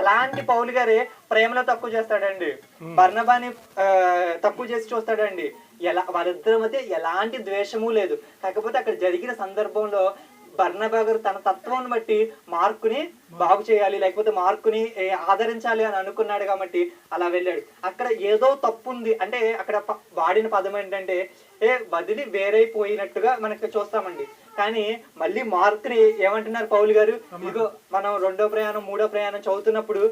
అలాంటి పౌలు గారే ప్రేమలో తక్కువ చేస్తాడండి. బర్ణబాని తక్కువ చేసి చూస్తాడండి. ఎలా వాళ్ళిద్దరి మధ్య ఎలాంటి ద్వేషము లేదు. కాకపోతే అక్కడ జరిగిన సందర్భంలో బర్ణబా గారు తన తత్వం బట్టి మార్కుని బాగు చేయాలి లేకపోతే మార్కుని ఆదరించాలి అని అనుకున్నాడు కాబట్టి అలా వెళ్ళాడు. అక్కడ ఏదో తప్పు ఉంది అంటే అక్కడ వాడిన పదం ఏంటంటే ఏ వదిలి వేరైపోయినట్టుగా మనకి చూస్తామండి. కానీ మళ్ళీ మార్కుని ఏమంటున్నారు పౌలు గారు? ఇదిగో మనం రెండో ప్రయాణం మూడో ప్రయాణం చదువుతున్నప్పుడు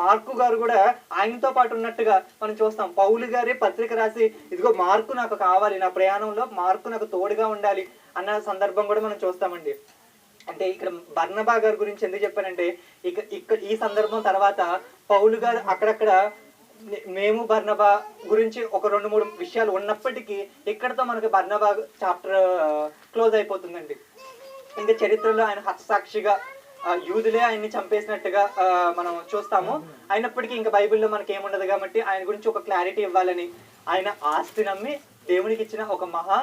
మార్కు గారు కూడా ఆయనతో పాటు ఉన్నట్టుగా మనం చూస్తాం. పౌలు గారి పత్రిక రాసి ఇదిగో మార్కు నాకు కావాలి నా ప్రయాణంలో మార్కు నాకు తోడుగా ఉండాలి అన్న సందర్భం కూడా మనం చూస్తామండి. అంటే ఇక్కడ బర్నబా గారి గురించి ఎందుకు చెప్పానంటే ఇక ఇక్కడ ఈ సందర్భం తర్వాత పౌలు గారు అక్కడక్కడ మేము బర్ణబా గురించి ఒక రెండు మూడు విషయాలు ఉన్నప్పటికీ ఇక్కడతో మనకి బర్ణబా చాప్టర్ క్లోజ్ అయిపోతుందండి. ఇంకా చరిత్రలో ఆయన హతసాక్షిగా యూదులే ఆయన్ని చంపేసినట్టుగా మనం చూస్తాము. అయినప్పటికీ ఇంకా బైబిల్లో మనకి ఏముండదు కాబట్టి ఆయన గురించి ఒక క్లారిటీ ఇవ్వాలని ఆయన ఆస్తి నమ్మి దేవునికి ఇచ్చిన ఒక మహా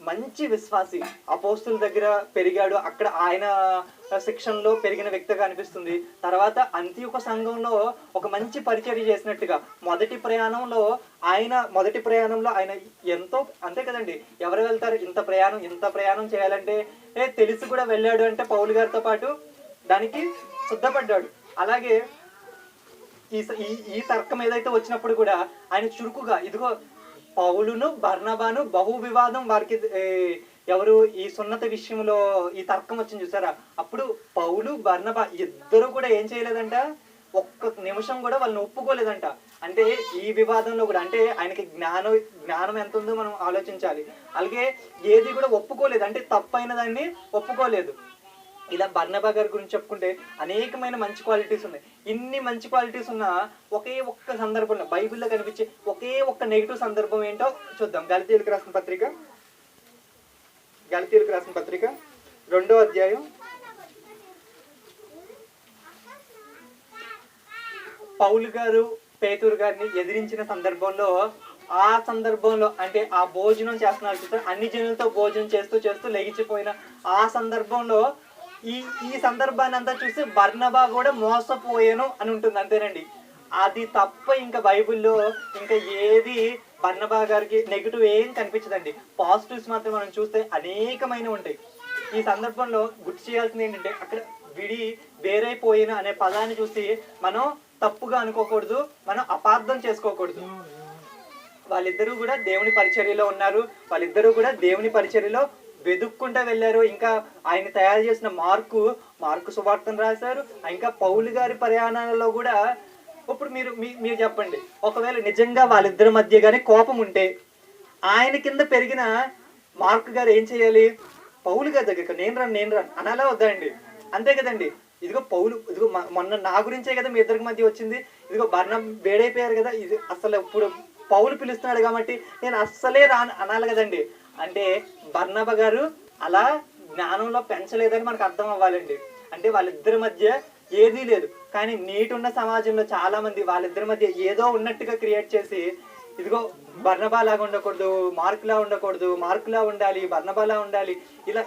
మంచి విశ్వాసి అపోస్తుల దగ్గర పెరిగాడు. అక్కడ ఆయన శిక్షణలో పెరిగిన వ్యక్తిగా అనిపిస్తుంది తర్వాత అంత్యుక సంఘంలో ఒక మంచి పరిచర్య చేసినట్టుగా మొదటి ప్రయాణంలో ఆయన మొదటి ప్రయాణంలో ఆయన ఎంతో అంతే కదండి ఎవరు వెళ్తారు? ఇంత ప్రయాణం ఇంత ప్రయాణం చేయాలంటే ఏ తెలిసి కూడా వెళ్ళాడు అంటే పౌలు గారితో పాటు దానికి సిద్ధపడ్డాడు. అలాగే ఈ స- ఈ ఈ తర్కం ఏదైతే వచ్చినప్పుడు కూడా ఆయన చురుకుగా ఇదిగో పౌలును బర్ణబాను బహు వివాదం వారికి ఎవరు ఈ సున్నత విషయంలో ఈ తర్కం వచ్చింది చూసారా? అప్పుడు పౌలు బర్ణబా ఇద్దరు కూడా ఏం చేయలేదంట? ఒక్క నిమిషం కూడా వాళ్ళని ఒప్పుకోలేదంట. అంటే ఈ వివాదంలో కూడా అంటే ఆయనకి జ్ఞానం జ్ఞానం ఎంత ఉందో మనం ఆలోచించాలి. అలాగే ఏది కూడా ఒప్పుకోలేదు అంటే తప్పైన దాన్ని ఒప్పుకోలేదు. ఇలా బర్ణబా గారి గురించి చెప్పుకుంటే అనేకమైన మంచి క్వాలిటీస్ ఉన్నాయి. ఇన్ని మంచి క్వాలిటీస్ ఉన్న ఒకే ఒక్క సందర్భంలో బైబిల్లో కనిపించే ఒకే ఒక్క నెగిటివ్ సందర్భం ఏంటో చూద్దాం. గలితీలకు రాసిన పత్రిక. గలితీలకు రాసిన పత్రిక. రెండో అధ్యాయం. పౌలు గారు పేతురు గారిని ఎదిరించిన సందర్భంలో ఆ సందర్భంలో అంటే ఆ భోజనం చేస్తున్నారు చూస్తే అన్ని జనులతో భోజనం చేస్తూ చేస్తూ లెగిచిపోయిన ఆ సందర్భంలో ఈ ఈ సందర్భాన్ని అంతా చూసి బర్ణబా కూడా మోసపోయాను అని ఉంటుంది అంతేనండి. అది తప్ప ఇంకా బైబిల్లో ఇంకా ఏది బర్ణబా గారికి నెగిటివ్ ఏం కనిపించదండి. పాజిటివ్స్ మాత్రం మనం చూస్తే అనేకమైన ఉంటాయి. ఈ సందర్భంలో గుర్తు చేయాల్సింది ఏంటంటే అక్కడ విడి వేరైపోయిన అనే పదాన్ని చూసి మనం తప్పుగా అనుకోకూడదు మనం అపార్థం చేసుకోకూడదు. వాళ్ళిద్దరూ కూడా దేవుని పరిచర్యలో ఉన్నారు వాళ్ళిద్దరూ కూడా దేవుని పరిచర్యలో వెదుక్కుంటా వెళ్ళారు. ఇంకా ఆయన తయారు చేసిన మార్కు మార్కు సువార్తను రాశారు. ఇంకా పౌలు గారి ప్రయాణాలలో కూడా ఇప్పుడు మీరు మీ- మీరు చెప్పండి. ఒకవేళ నిజంగా వాళ్ళిద్దరి మధ్య కానీ కోపం ఉంటే ఆయన కింద పెరిగిన మార్క్ గారు ఏం చేయాలి? పౌలు గారి దగ్గర నేను రాను నేను రాను. అనాలా వద్దండి అంతే కదండి. ఇదిగో పౌలు ఇదిగో మొన్న నా గురించే కదా మీ ఇద్దరికి మధ్య వచ్చింది. ఇదిగో బర్ణం వేడైపోయారు కదా. ఇది అసలు ఇప్పుడు పౌలు పిలుస్తున్నాడు కాబట్టి నేను అస్సలే రాను అనాలి కదండి. అంటే బర్ణబ గారు అలా జ్ఞానంలో పెంచలేదని మనకు అర్థం అవ్వాలండి. అంటే వాళ్ళిద్దరి మధ్య ఏదీ లేదు. కానీ నీటున్న సమాజంలో చాలా మంది వాళ్ళిద్దరి మధ్య ఏదో ఉన్నట్టుగా క్రియేట్ చేసి ఇదిగో బర్ణబాలాగా ఉండకూడదు మార్కులా ఉండకూడదు మార్కులా ఉండాలి బర్ణబాలా ఉండాలి ఇలా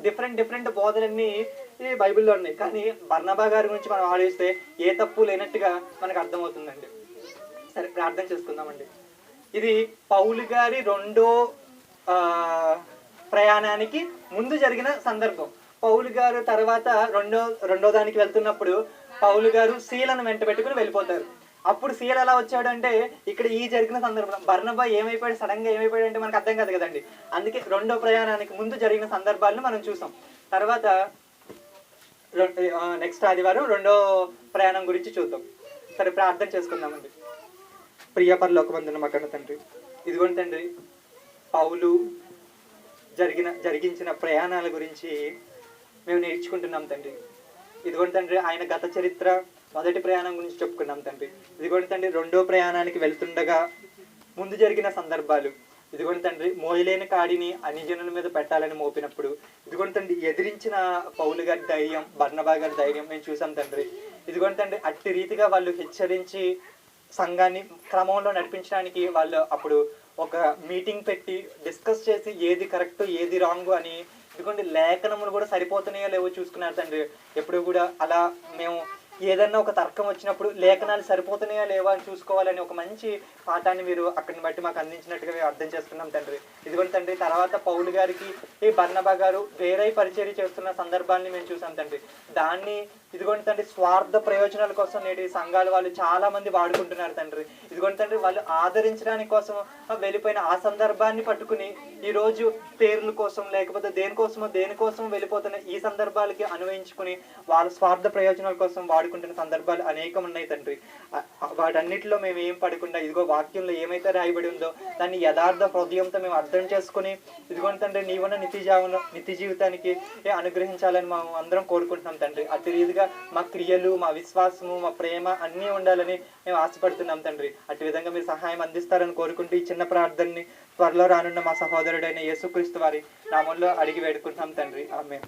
డిఫరెంట్ డిఫరెంట్ బోధలన్నీ ఈ బైబిల్లో ఉన్నాయి. కానీ బర్ణబా గారి గురించి మనం ఆలోచిస్తే ఏ తప్పు లేనట్టుగా మనకు అర్థమవుతుందండి. సరే ప్రార్థన చేసుకుందామండి. ఇది పౌలు గారి రెండో ప్రయాణానికి ముందు జరిగిన సందర్భం. పౌలు గారు తర్వాత రెండో రెండో దానికి వెళ్తున్నప్పుడు పౌలు గారు శీలను వెంట పెట్టుకుని వెళ్ళిపోతారు. అప్పుడు సీల్ ఎలా వచ్చాడంటే ఇక్కడ ఈ జరిగిన సందర్భం బర్ణబా ఏమైపోయాడు సడన్గా ఏమైపోయాడు అంటే మనకు అర్థం కాదు కదండి. అందుకే రెండో ప్రయాణానికి ముందు జరిగిన సందర్భాలను మనం చూసాం. తర్వాత నెక్స్ట్ ఆదివారం రెండో ప్రయాణం గురించి చూద్దాం. సరే ప్రార్థన చేసుకుందామండి. ప్రియపరలోకమందున మకన్న తండ్రి ఇదిగోండి తండ్రి పౌలు జరిగిన జరిగించిన ప్రయాణాల గురించి మేము నేర్చుకుంటున్నాం తండ్రి. ఇదిగోండి తండ్రి ఆయన గత చరిత్ర మొదటి ప్రయాణం గురించి చెప్పుకున్నాం తండ్రి. ఇదిగోండి తండ్రి రెండో ప్రయాణానికి వెళ్తుండగా ముందు జరిగిన సందర్భాలు. ఇదిగోండి తండ్రి మోయలేని కాడిని అన్యజనుల మీద పెట్టాలని మోపినప్పుడు ఇదిగోండి తండ్రి ఎదిరించిన పౌలు గారి ధైర్యం బర్ణబా గారి ధైర్యం మేము చూసాం తండ్రి. ఇదిగోండి తండ్రి అట్టి రీతిగా వాళ్ళు హెచ్చరించి సంఘాన్ని క్రమంలో నడిపించడానికి వాళ్ళు అప్పుడు ఒక మీటింగ్ పెట్టి డిస్కస్ చేసి ఏది కరెక్ట్ ఏది రాంగ్ అని ఇదిగోండి లేఖనములు కూడా సరిపోతున్నాయో లేవో చూసుకున్నారు తండ్రి. ఎప్పుడు కూడా అలా మేము ఏదన్నా ఒక తర్కం వచ్చినప్పుడు లేఖనాలు సరిపోతున్నాయా లేవా అని చూసుకోవాలని ఒక మంచి పాఠాన్ని మీరు అక్కడిని బట్టి మాకు అందించినట్టుగా మేము అర్థం చేసుకున్నాం తండ్రి. ఇదిగోండి తండ్రి తర్వాత పౌలు గారికి ఈ బర్ణబా గారు వేరే పరిచర్య చేస్తున్న సందర్భాన్ని మేము చూసాం తండ్రి. దాన్ని ఇదిగోండి తండ్రి స్వార్థ ప్రయోజనాల కోసం నేటి సంఘాలు వాళ్ళు చాలా మంది వాడుకుంటున్నారు తండ్రి. ఇదిగోండి తండ్రి వాళ్ళు ఆదరించడానికి కోసం వెళ్ళిపోయిన ఆ సందర్భాన్ని పట్టుకుని ఈ రోజు పేర్ల కోసం లేకపోతే దేనికోసమో దేనికోసం వెళ్ళిపోతున్న ఈ సందర్భాలకి అన్వయించుకుని వాళ్ళ స్వార్థ ప్రయోజనాల కోసం వాడుకుంటున్న సందర్భాలు అనేకం ఉన్నాయి తండ్రి వాటన్నిటిలో మేము ఏం పడకుండా ఇదిగో వాక్యంలో ఏమైతే రాయబడి ఉందో దాన్ని యథార్థ హృదయంతో మేము అర్థం చేసుకుని ఇదిగోండి తండ్రి నీవున్న నిత్య జీవన నిత్య జీవితానికి అనుగ్రహించాలని మేము అందరం కోరుకుంటున్నాం తండ్రి. అతి రీతిగా మా క్రియలు మా విశ్వాసము మా ప్రేమ అన్నీ ఉండాలని మేము ఆశపడుతున్నాం తండ్రి. అటు విధంగా మీరు సహాయం అందిస్తారని కోరుకుంటూ ఈ చిన్న ప్రార్థనని త్వరలో రానున్న మా సహోదరుడైన యేసుక్రీస్తు వారి నామంలో అడిగి వేడుకుంటున్నాం తండ్రి. ఆమె